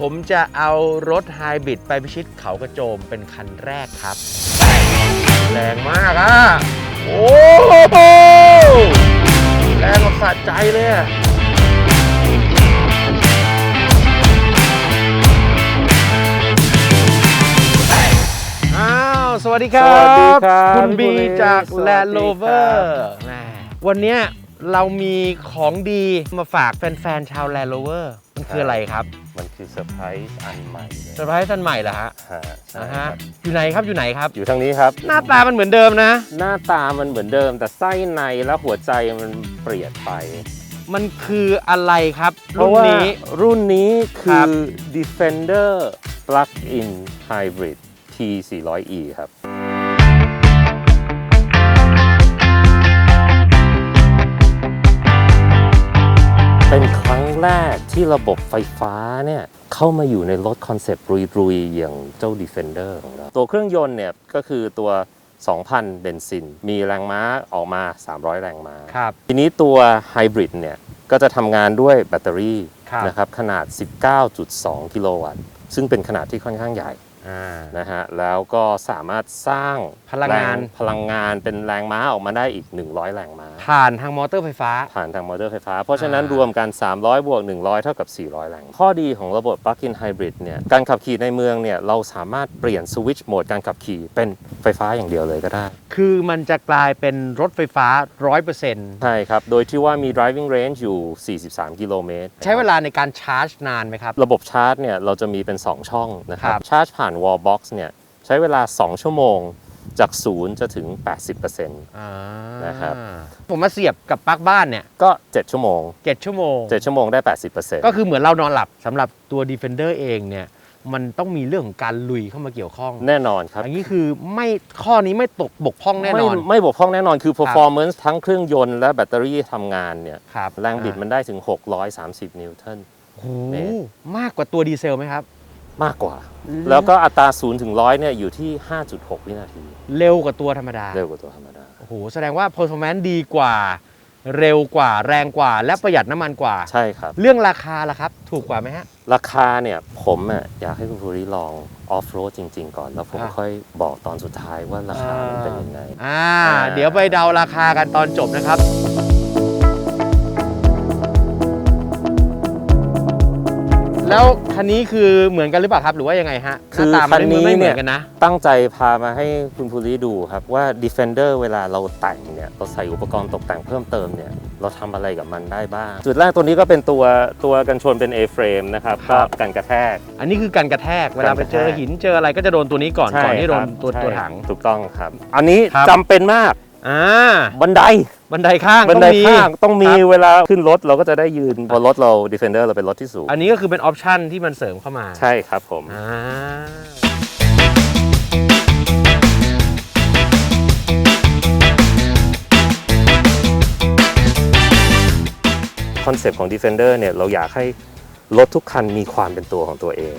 ผมจะเอารถไฮบริดไปพิชิตเขากระโจมเป็นคันแรกครับ แรงมากอะ โอ้โหแรงแบบสะใจเลยอะอ้าว สวัสดีครับ สวัสดีครับคุณบีพี่บุรีจากสวัสดี Land ครับ Rover แหมวันเนี้ย เรามีของดีมาฝากแฟนๆ ชาว Land Rover มันคืออะไรครับ มันคือเซอร์ไพรส์อันใหม่เลยเซอร์ไพรส์ท่านใหม่เหรอฮะฮะใช่อ่าคฮะรับอยู่ไหนครับอยู่ไหนครับ อยู่ทางนี้ครับ หน้าตามันเหมือนเดิมนะ หน้าตามันเหมือนเดิม แต่ไส้ในและหัวใจมันเปลี่ยนไปมันคืออะไรครับเพรุ่ราะนว่านี้ รุ่นนี้ครัคืบอ Defender Plug-in Hybrid T400e ครับ เป็นครั้งแรกที่ระบบไฟฟ้าเนี่ยเข้ามาอยู่ในรถคอนเซปต์รุยๆ อย่างเจ้า Defender ของเรา ตัวเครื่องยนต์เนี่ยก็คือตัว 2,000 เบนซิน มีแรงม้าออกมา 300 แรงม้า ครับ ทีนี้ตัวไฮบริดเนี่ยก็จะทำงานด้วยแบตเตอรี่ครับ นะครับขนาด 19.2 กิโลวัตต์ ซึ่งเป็นขนาดที่ค่อนข้างใหญ่ อ่า นะฮะแล้วก็สามารถสร้างพลังงานแรพลังงานเป็นแรงม้าออกมาได้อีก 100 แรงม้า ผ่านทางมอเตอร์ไฟฟ้า ผ่านทางมอเตอร์ไฟฟ้า เพราะฉะนั้นอ่ารรวมกัน 300 บวก 100 เท่ากับ 400 แรงข้อดีของระบบ Plug-in Hybrid เนี่ยการขับขี่ในเมืองเนี่ยเราสามารถเปลี่ยนสวิตช์โหมดการขับขี่เป็นไฟฟ้าอย่างเดียวเลยก็ได้ คือมันจะกลายเป็นรถไฟฟ้า 100%ใช่ครับ โดยที่ว่ามี driving range อยู่ 43 กิโลเมตร ใช้เวลาในการชาร์จนานไหมครับ ระบบชาร์จเนี่ยเราจะมีเป็น 2 ช่องนะครับครับชาร์จผ่าน wall box เนี่ยใช้เวลา 2 ชั่วโมง จาก0จะถึง 80%อ่านะครับ ผมมาเสียบกับปลั๊กบ้านเนี่ย ก็ 7 ชั่วโมง 7 ชั่วโมง 7 ชั่วโมงได้ 80%ก็คือเหมือนเรานอนหลับสำหรับตัว Defender เองเนี่ย มันต้องมีเรื่องของการลุยเข้ามาเกี่ยวข้อง แน่นอนครับอย่างนี้คือไม่ข้อนี้ไม่ตกบกพร่องแน่นอนไม่ไม่บกพร่องแน่นอนคือ performance ทั้งเครื่องยนต์และแบตเตอรี่ทำงานเนี่ยครับแรงบิดมันได้ถึง 630 นิวตันโอ้โหเมตรมากกว่าตัวดีเซลไหมครับ มากกว่า แล้วก็อัตรา0ถึง100เนี่ยอยู่ที่ 5.6 วินาที เร็วกว่าตัวธรรมดาเร็วกว่าตัวธรรมดาโอ้โหแสดงว่า performance ดีกว่า เร็วกว่าแรงกว่า และประหยัดน้ำมันกว่า ใช่ครับ เรื่องราคาล่ะครับ ถูกกว่าไหมฮะ ราคาเนี่ยผมอะอยากให้คุณภูริลองออฟโรดจริง ๆ ก่อน แล้วผมอะค่อยบอกตอนสุดท้ายว่าราคามันเป็นยังไง อ่าอ่าเดี๋ยวไปเดาราคากันตอนจบนะครับ แล้วคันนี้คือเหมือนกันหรือเปล่าครับ หรือว่ายังไงฮะหคืน้าอตามัคันนไม่นี้ไม่เหมืเนี่อยนกันนะตั้งใจพามาให้คุณภูริดูครับว่า Defender เวลาเราแต่งเนี่ยเราใส่อุปกรณ์ตกแต่งเพิ่มเติมเนี่ยเราทำอะไรกับมันได้บ้าง จุดแรกตัวนี้ก็เป็นตัวตัวกันชนเป็น A-frame นะครับครัก็บกันกระแทก อันนี้คือการกระแทกเวลาไปเจอหินเจออะไรก็จะโดนตัวนี้ก่อนก่อนที่โดนครับตัวใช่ตัวถังถูกต้องครับ อันนี้ครับจำเป็นมากอ่าบันได บันไดข้างบันไดต้องมีข้างต้องมีครับเวลาขึ้นรถเราก็จะได้ยืนเพราะรถเรา Defender เราเป็นรถที่สูง อันนี้ก็คือเป็นออปชันที่มันเสริมเข้ามา ใช่ครับผมอ่าคอนเซปต์ของ Defender เนี่ยเราอยากให้รถทุกคันมีความเป็นตัวของตัวเอง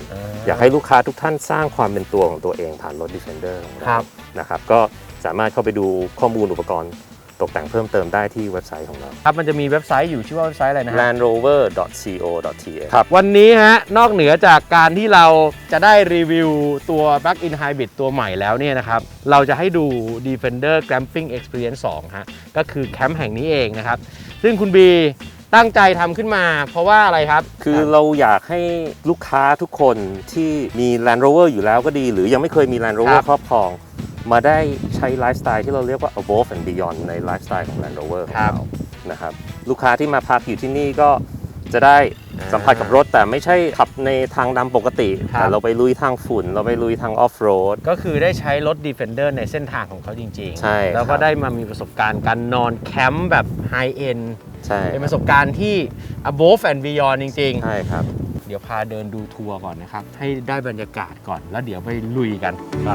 อยากให้ลูกค้าทุกท่านสร้างความเป็นตัวของตัวเองผ่านรถ Defender ของครัเราบนะครับ ก็สามารถเข้าไปดูข้อมูลอุปกรณ์ ตกแต่งเพิ่มเติมได้ที่เว็บไซต์ของเรา ครับมันจะมีเว็บไซต์อยู่ชื่อว่าเว็บไซต์อะไรนะฮะ landrover.co.th ครับ วันนี้ฮะ นอกเหนือจากการที่เราจะได้รีวิวตัว Plug-in Hybrid ตัวใหม่แล้วเนี่ยนะครับ เราจะให้ดู Defender Glamping Experience 2 ฮะ ก็คือแคมป์แห่งนี้เองนะครับ ซึ่งคุณบีตั้งใจทำขึ้นมา เพราะว่าอะไรครับ คือเราอยากให้ลูกค้าทุกคนที่มี Land Rover อยู่แล้วก็ดี หรือยังไม่เคยมี Land ครั Rover บครอบครอง มาได้ใช้ไลฟ์สไตล์ที่เราเรียกว่า above and beyond ในไลฟ์สไตล์ของ Land Rover ของครับเรานะครับลูกค้าที่มาพักอยู่ที่นี่ก็จะได้สัมผัสกับรถแต่ไม่ใช่ขับในทางดำปกติ ครับ แต่เราไปลุยทางฝุ่น เราไปลุยทางออฟโรด ก็คือได้ใช้รถ Defender ในเส้นทางของเขาจริงใช่แล้วก็ครับได้มามีประสบการณ์การนอนแคมป์แบบไฮเอ็นใช่เป็นประสบการณ์ที่ above and beyond จริงๆใช่ครับเดี๋ยวพาเดินดูทัวร์ก่อนนะครับ ให้ได้บรรยากาศก่อนแล้วเดี๋ยวไปลุยกันไป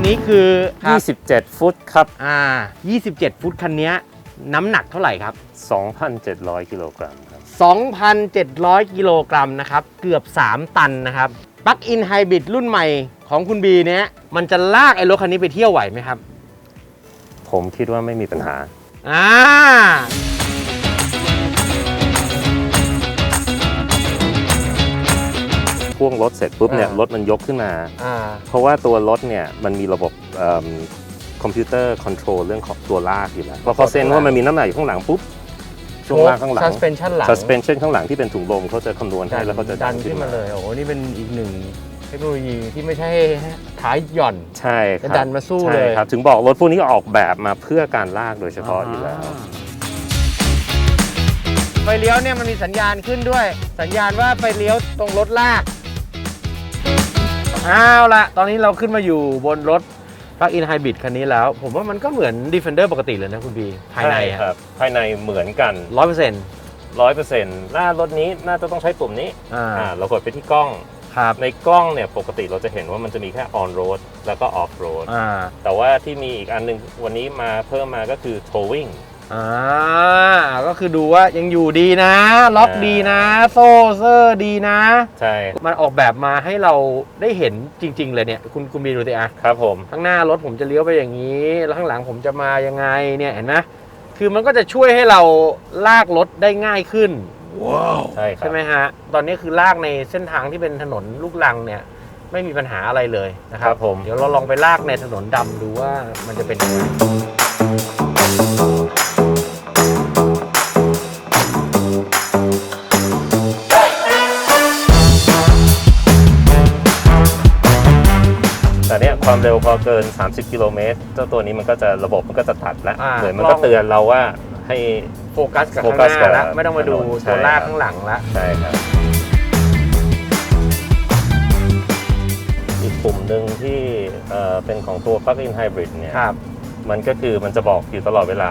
นนี้คือครับ27 ฟุตครับ อ่า 27 ฟุตคันนี้น้ำหนักเท่าไหร่ครับ 2,700 กิโลกรัมครับ 2,700 กิโลกรัมนะครับ เกือบ 3 ตันนะครับปลั๊กอินไฮบริดรุ่นใหม่ของคุณบีเนี้ยมันจะลากไอ้รถคันนี้ไปเที่ยวไหวไหมครับ ผมคิดว่าไม่มีปัญหา อ่า พ่วงรถเสร็จปุ๊บเนี่ยอ่าร รถมันยกขึ้นมา อ่า เพราะว่าตัวรถเนี่ยมันมีระบบเอิ่มคอมพิวเตอร์คอนโทรลเรื่องของตัวลากอยู่แล้วพอเขาเซ็นว่ามันมีน้ำหนักอยู่ข้างหลังปุ๊บช่วงล่างข้างหลัง suspension หลัง suspension ข้างหลังที่เป็นถุงลมเขาจะคำนวณให้แล้วเขาจะดันขึ้นมาเลยโอ้โหนี่เป็นอีกหนึ่งเทคโนโลยีที่ไม่ใช่ท้ายหย่อน ใช่คจะรับดันมาสู้ใช่เลยครับถึงบอกรถพวกนี้ออกแบบมาเพื่อการลากโดยเฉพาะอยู่แล้ว ไฟเลี้ยวเนี่ยมันมีสัญญาณขึ้นด้วย สัญญาณว่าไฟเลี้ยวตรงรถลาก เอาละตอนนี้เราขึ้นมาอยู่บนรถ Plug-in Hybrid คันนี้แล้ว ผมว่ามันก็เหมือน Defender ปกติเลยนะคุณบีภายในใช่ครับ ภายในเหมือนกันร้อยเปอร์เซ็นต์ร้อยเปอร์เซ็นต์หน้ารถนี้น่าจะต้องใช้ปุ่มนี้อ่าอ่าเรากดไปที่กล้อง ครับในกล้องเนี่ยปกติเราจะเห็นว่ามันจะมีแค่ on road แล้วก็ off road อ่าแต่ว่าที่มีอีกอันหนึงวันนี้มาเพิ่มมาก็คือ towing อ่าก็คือดูว่ายังอยู่ดีนะ ล็อกอ่าดีนะ โซ่เซอร์ดีนะ ใช่ มันออกแบบมาให้เราได้เห็นจริง ๆ เลยเนี่ย คุณคุณบีดูสิอะครับผม ข้างหน้ารถผมจะเลี้ยวไปอย่างนี้ แล้วข้างหลังผมจะมายังไงเนี่ยเห็นไหมคือมันก็จะช่วยให้เราลากรถได้ง่ายขึ้นใช่ครับใช่ไหมฮะ ตอนนี้คือลากในเส้นทางที่เป็นถนนลูกลังเนี่ยไม่มีปัญหาอะไรเลยนะคครัรับบผม เดี๋ยวเราลองไปลากในถนนดำดูว่ามันจะเป็นยังไง ความเร็วพอเกิน 30 กิโลเมตรเจ้าตัวนี้มันก็จะระบบมันก็จะตัดแล้วอ่าเหมือนมันก็เตือนเราว่าให้ โฟกัสกับโฟข้างกัหสกัน้าบแล้วไม่ต้องมาดูถนนใช่ ตัวลากครับข้างหลังละใช่ครับ อีกปุ่มหนึ่งที่เอ่อเป็นของตัว plug-in hybrid เนี่ย ครับมันก็คือมันจะบอกอยู่ตลอดเวลา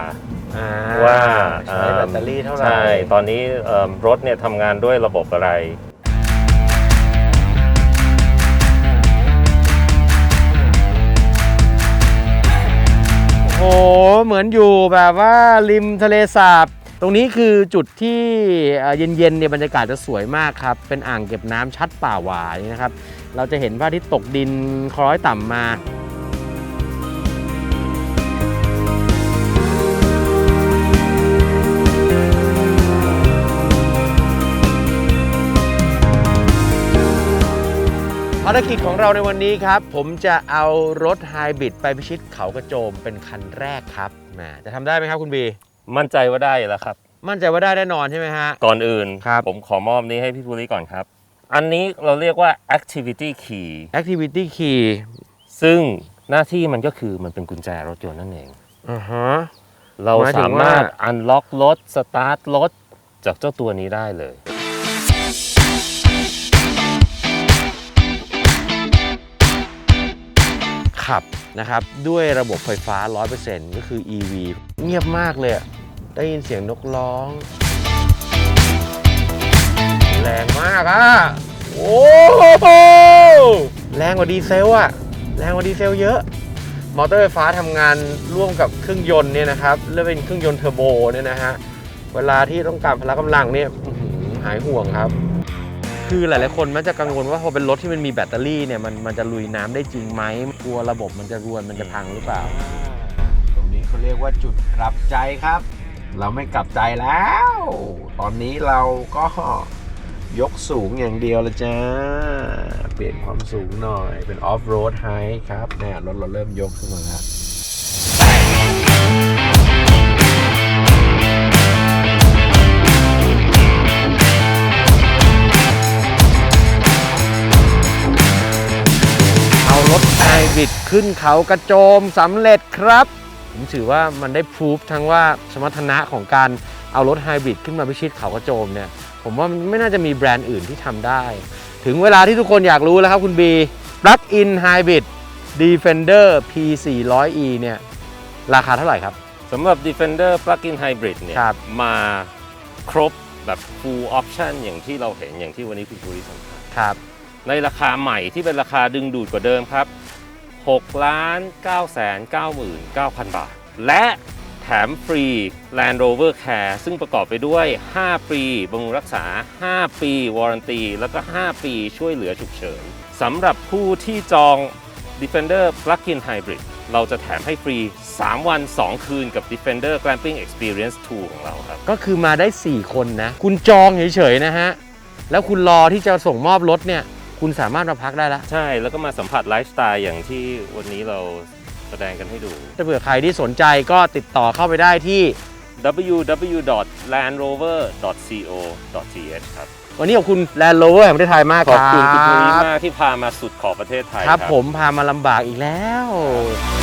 อ่าว่าใช้แบตเตอรี่เท่าไหร่ ใช่ ตอนนี้เอิ่มรถเนี่ยทำงานด้วยระบบอะไร โอ้โห เหมือนอยู่แบบว่าริมทะเลสาบ ตรงนี้คือจุดที่เอ่อเย็นๆเนี่ยบรรยากาศจะสวยมากครับ เป็นอ่างเก็บน้ำชัดป่าหวายนะครับ เราจะเห็นพระอาทิตย์ตกดินคล้อยต่ำมาารกิจของเราในวันนี้ครับ ผมจะเอารถไฮบริดไปพิชิตเขากระโจมเป็นคันแรกครับแหมจะทำได้ไหมครับคุณบี มั่นใจว่าได้แล้วครับ มั่นใจว่าได้แน่นอนใช่ไหมฮะ ก่อนอื่น ครับ ผมขอมอบนี้ให้พี่ภูริก่อนครับ อันนี้เราเรียกว่า activity key activity key ซึ่งหน้าที่มันก็คือมันเป็นกุญแจรถยนต์นั่นเอง อ่าฮะ เราหมายถึสางว่ามารถ unlock รถ start รถจากเจ้าตัวนี้ได้เลย นะครับด้วยระบบไฟฟ้า 100%ก็คือ EV เงียบมากเลยได้ยินเสียงนกร้อง แรงมากอะโอ้โหแรงกว่าดีเซลอะแรงกว่าดีเซลเยอะ มอเตอร์ไฟฟ้าทำงานร่วมกับเครื่องยนต์เนี่ยนะครับแล้วเป็นเครื่องยนต์เทอร์โบเนี่ยนะฮะเวลาที่ต้องการพละกำลังเนี่ยหือหายห่วงครับ คือหลายๆคนมักจะกังวลว่าพอเป็นรถที่มันมีแบตเตอรี่เนี่ยมันมันจะลุยน้ำได้จริงไหมกลัวระบบมันจะรวนมันจะพังหรือเปล่า ตรงนี้เขาเรียกว่าจุดกลับใจครับ เราไม่กลับใจแล้ว ตอนนี้เราก็ยกสูงอย่างเดียวละจ้า เปลี่ยนความสูงหน่อยเป็นออฟโรดไฮครับเนี่ยรถเราเริ่มยกขึ้นมาแล้ว รถไฮบริดขึ้นเขากระโจมสำเร็จครับ ผมถือว่ามันได้พิสูจทั้งว่าสมรรถนะของการเอารถไฮบริดขึ้นมาพิชิตเขากระโจมเนี่ยผมว่ามันไม่น่าจะมีแบรนด์อื่นที่ทำได้ ถึงเวลาที่ทุกคนอยากรู้แล้วครับคุณบี Plug-in Hybrid Defender P400e เนี่ยราคาเท่าไหร่ครับสำหรับ Defender Plug-in Hybrid เนี่ยครับมาครบแบบ full option อย่างที่เราเห็นอย่างที่วันนี้พี่ภูริสัมภาษณ์ครับ ในราคาใหม่ที่เป็นราคาดึงดูดกว่าเดิมครับ6ล้าน9แสน99,000 บาท และแถมฟรี Land Rover Care ซึ่งประกอบไปด้วย 5 ปีบำรุงรักษา 5 ปีวอร์ a n ตี แล้วก็ 5 ปีช่วยเหลือฉุกเฉินสำหรับผู้ที่จอง Defender Plug-in Hybrid เราจะแถมให้ฟรี 3 วัน 2 คืนกับ Defender Glamping Experience 2 ของเราครับ ก็คือมาได้ 4 คนนะ คุณจองเฉยๆนะฮะ แล้วคุณรอที่จะส่งมอบรถเนี่ย คุณสามารถมาพักได้ละใช่แล้วก็มาสัมผัสไลฟ์สไตล์อย่างที่วันนี้เราแสดงกันให้ดู ถ้าเผื่อใครที่สนใจก็ติดต่อเข้าไปได้ที่ www.landrover.co.th ครับ วันนี้ขอบคุณ Land Rover แห่งประเทศไทยมากขอบคุณคุณนุ้ยรับมากที่พามาสุดขอบประเทศไทยครับผมพามาลำบากอีกแล้วครับ